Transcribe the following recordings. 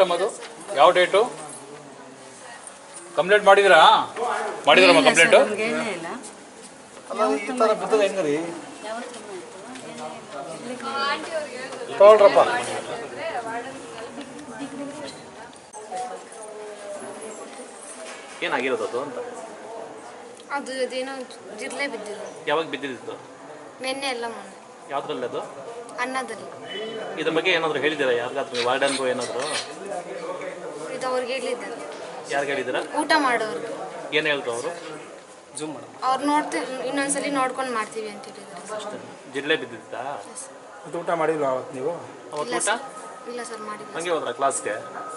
Date ಅದು ಯಾವ date complaint ಮಾಡಿದಿರಾ ಮಾಡಿದ್ರಮ್ಮ ಕಂಪ್ಲೇಂಟು ಈ ಥರ ಬಿದ್ದದ ಹೆಂಗ್ರಿ ತಗೊಳ್ರಪ್ಪ. ಏನಾಗಿರೋದು ಅದು ಅಂತ? ಅದು ಅದೇನೋ ಜಿರ್ಲೆ ಬಿದ್ದಿದೆ ಯಾವಾಗ ಬಿದ್ದಿದ್ದು? ನೆನ್ನೆ ಎಲ್ಲ ಮೊನ್ನೆ. ಯಾವ್ದ್ರಲ್ಲಿ ಅದು? ಅನ್ನದಲ್ಲಿ. ಇದ್ರ ಬಗ್ಗೆ ಏನಾದ್ರು ಹೇಳಿದಿರಾ ಯಾರಿಗಾದ್ರು ವಾರ್ಡನ್ಗೂ ಏನಾದ್ರು? ಅವ್ರಿಗೆ ಹೇಳಿದ್ದೆ. ಯಾರಿಗೆ ಹೇಳಿದ್ದೀರಾ? ಊಟ ಮಾಡೋರು. ಏನು ಹೇಳಿದ್ರು ಅವರು? ಅವ್ರು ನೋಡ್ತೀವಿ ಇನ್ನೊಂದ್ಸಲಿ ನೋಡ್ಕೊಂಡು ಮಾಡ್ತೀವಿ ಅಂತ ಹೇಳಿದ್ರು. ಜಿಡ್ಲೆ ಬಿದ್ದಿತ್ತಾ ಮತ್ತೆ ಊಟ ಮಾಡಿಲ್ವಾ ಅವತ್ತು ನೀವು? ಅವತ್ತು ಊಟ? ಇಲ್ಲ ಸರ್ ಮಾಡಿಲ್ಲ ಹಂಗೆ ಹೋದ್ರ ಕ್ಲಾಸ್ಗೆ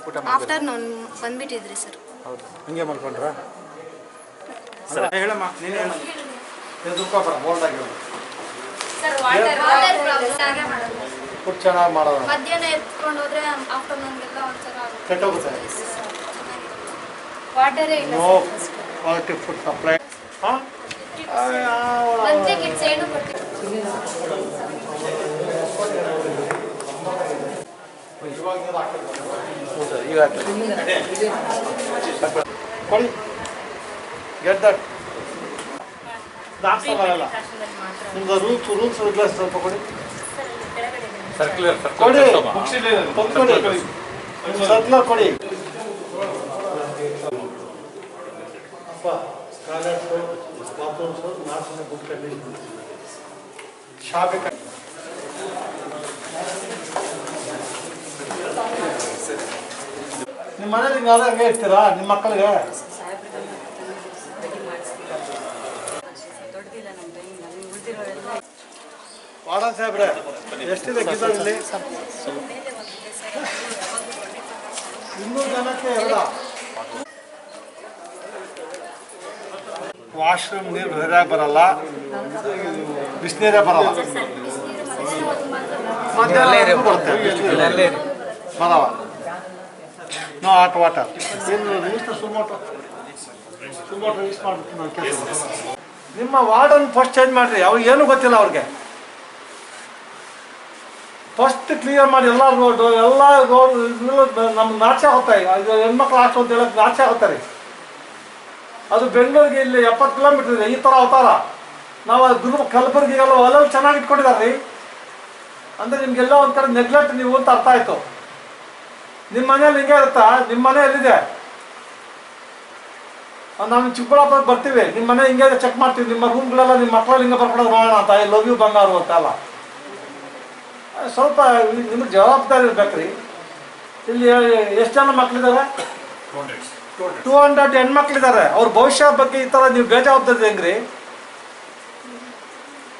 ಊಟ ಮಾಡಿ ಆಫ್ಟರ್ನೂನ್ ಬಂದ್ಬಿಟ್ಟಿದ್ರಿ ಸರ್. ಹೌದು. ಹಂಗೆ ಸರ್. ಹೇಳಮ್ಮ ನೀನು ಹೇಳು. ಎದುರ್ಕೋಬರ ಬೋಲ್ಡಾಗಿ ಹೇಳು. ಫುಡ್ ಚೆನ್ನಾಗಿ ಮಾಡೋದು ಮಧ್ಯಾಹ್ನ ಎತ್ಕೊಂಡು ಹೋದ್ರೆ ಆಫ್ಟರ್ನೂನ್ಗೆಲ್ಲ ಒಂಥರ ಕೆಟ್ಟೋಗುತ್ತೆ ವಾಟರೇ ಇಲ್ಲ ನೋ ಕ್ವಾಲಿಟಿ ಫುಡ್ ಸಪ್ಲೈ ಹಾಂ? ಈಗ ಕೊಡಿ. ಗೆಟ್ ದಟ್ ಸಲ ಅಲ್ಲ. ನಿಮ್ದು ರೂಲ್ಸ್ ರೂಲ್ಸ್ ರೆಗ್ಯುಲೇಷನ್ ಸ್ವಲ್ಪ ಕೊಡಿ. ಸರ್ಕ್ಯುಲರ್ ಕೊಡಿ. ಕೊಡಿ. ಸರ್ಕ್ಯುಲರ್ ಕೊಡಿ ಅಪ್ಪ ಸ್ಕಾಲರ್ಸು ಬಾತ್ರೂಮ್ಸು ನಾಲ್ಕು ಬುಕ್ ಕಂಡೀಷನ್ ಶಾಪೆ ನಿಮ್ಮ ಮನೇಲಿ ನೀವು ಹಂಗೆ ಇರ್ತೀರಾ ನಿಮ್ಮ ಮಕ್ಕಳಿಗೆ ವಾರ್ಡನ್ ಸಾಹೇಬ್ರೆ ಎಷ್ಟಿದೆ ಗೀಸರ್ ಇನ್ನೂರು ಜನಕ್ಕೆ ಎರಡ ವಾಶ್ರೂಮ್ ನೀರು ಸರಿಯಾಗಿ ಬರಲ್ಲ ಬಿಸಿನೀರೇ ಬರಲ್ಲ. ಬರವ. ನೋ ಹಾಟ್ ವಾಟರ್ ನಿಮ್ಮ ವಾರ್ಡನ್ ಫಸ್ಟ್ ಚೇಂಜ್ ಮಾಡ್ರಿ. ಅವ್ರಿಗೆ ಏನು ಗೊತ್ತಿಲ್ಲ ಅವ್ರಿಗೆ. ಫಸ್ಟ್ ಕ್ಲಿಯರ್ ಮಾಡಿ ಎಲ್ಲ ರೋಡು ಎಲ್ಲ ನಮ್ಮ ನಾಚೆ ಹೋಗ್ತಾಯಿ ಅದು ಹೆಣ್ಮಕ್ಳು ಆಚೆ ಅಂತ ಹೇಳಕ್ ನಾಚೆ ಹೋಗ್ತಾರೆ ಅದು ಬೆಂಗಳೂರಿಗೆ ಇಲ್ಲಿ ಎಪ್ಪತ್ತು ಕಿಲೋಮೀಟರ್ ಇದೆ, ಈ ಥರ ಅವತಾರ. ನಾವು ದುರ್ಗ ಕಲಬುರಗಿಗೆಲ್ಲ ಒಲವು ಚೆನ್ನಾಗಿ ಇಟ್ಕೊಂಡಿದ್ದಾರೆ ಅಂದ್ರೆ ಅಂದರೆ ನಿಮ್ಗೆಲ್ಲ ಕಡೆ ನೆಗ್ಲೆಕ್ಟ್ ನೀವು ಅಂತ ಅರ್ಥ ಆಯ್ತು. ನಿಮ್ಮ ಮನೇಲಿ ಹಿಂಗೆ ಇರುತ್ತಾ? ನಿಮ್ಮ ಮನೆ ಎಲ್ಲಿದೆ? ನಾನು ಚಿಕ್ಕಬಳ್ಳಾಪುರ ಬರ್ತೀವಿ. ನಿಮ್ಮ ಮನೆ ಹಿಂಗೆ ಚೆಕ್ ಮಾಡ್ತೀವಿ. ನಿಮ್ಮ ರೂಮ್ಗಳೆಲ್ಲ ನಿಮ್ಮ ಮಕ್ಕಳು ಹಿಂಗೆ ಬರ್ಕೊಡೋದು ನೋಡೋಣ ಅಂತ. ಐ ಲವ್ ಯು ಬಂಗಾರು ಅಂತ ಅಲ್ಲ ಸ್ವಲ್ಪ ನಿಮ್ಗೆ ಜವಾಬ್ದಾರಿ ಇರ್ಬೇಕ್ರಿ. ಇಲ್ಲಿ ಎಷ್ಟು ಜನ ಮಕ್ಳಿದ್ದಾರೆ ಟೂ ಹಂಡ್ರೆಡ್ ಹೆಣ್ಮಕ್ಳಿದ್ದಾರೆ ಅವ್ರ ಭವಿಷ್ಯ ಬಗ್ಗೆ ಈ ಥರ ನೀವು ಬೇಜವಾಬ್ದಾರಿ ಹೆಂಗ್ರಿ?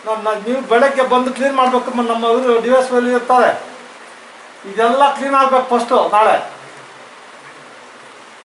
ನಮ್ಮ ನೀವು ಬೆಳಗ್ಗೆ ಬಂದು ಕ್ಲೀನ್ ಮಾಡಬೇಕು ನಮ್ಮ ಇವರು ಡಿ ಎಸ್ ಇರ್ತಾರೆ. ಇದೆಲ್ಲ ಕ್ಲೀನ್ ಆಗ್ಬೇಕು ಫಸ್ಟು ನಾಳೆ.